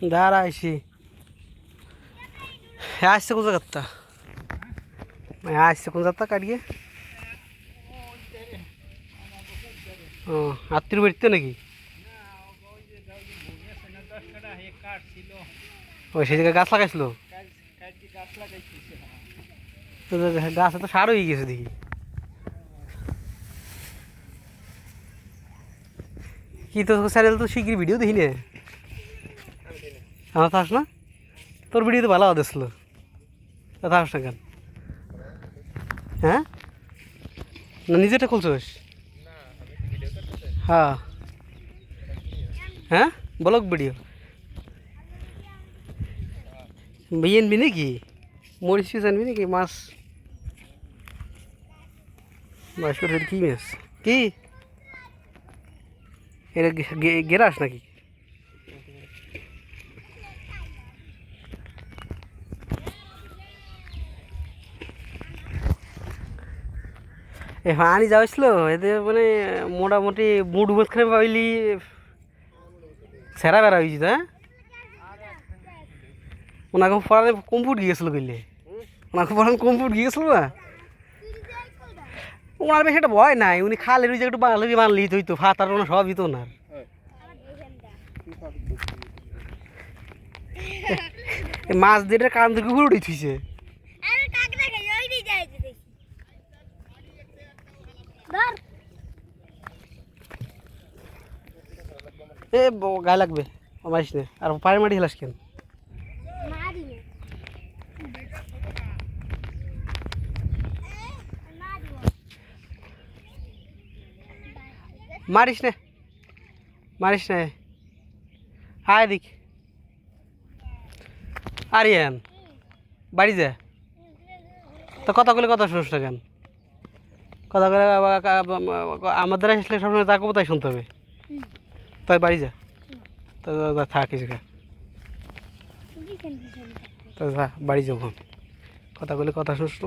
দাঁড়া আইসি হ্যাঁ আসছে কোন জায়গাটা? হ্যাঁ আসছে কোন জায়গাটা কাটিয়ে? ও, আত্মীয় বাড়িতে নাকি? ওই সেই জায়গায় গাছ লাগাইছিল? গাছ তো সার হয়ে গেছে দেখি। কি তো স্যারেল তো শিগগির ভিডিও দেখি না। আমার থাকস না? তোর ভিডিও তো ভালো দেখছিল তা থাকস না কেন? হ্যাঁ? না নিজেটা খুলছিস হ্যাঁ। হ্যাঁ? ব্লগ ভিডিও বিয়ে আনবি নাকি? মরিচ আনবি নাকি? মাছ? মাছ কি মাছ? কি? এটা গেরাস নাকি? এ পানি যাওয়াছিল এতে মানে মোটামুটি মুড মাঝখানে পাইলি সেরা বেড়া হয়েছি হ্যাঁ? ওনাকে পড়ালে কমফুট গিয়েছিল কইলে। ওনাকে পড়ানো কমফুট গিয়েছিল না? ওনার বেশি একটা ভয় নাই উনি খালে যে একটু বাঙালি বানলি তুই তো ফাতার ওনার সবই তো ওনার। মাছ দিয়ে কান থেকে ঘুরে উঠে থুইছে আরে কাকড়া খাই ওই দিয়ে যাই দেখি ধর এ গায়ে লাগবে। মারিস না। আর পায়ে কেন মারি না মারি না। মারিস না। মারিস না। হায় দিক আরিয়ান বাড়ি যা। তো কথা বলে কথা শুনিস না কেন? কথা করে আমাদের আসলে সবসময় তাকে তাই শুনতে হবে? তাই বাড়ি যা। তো থাক কিছু তো যা, বাড়ি যাব। কথা বলে কথা শুনছো?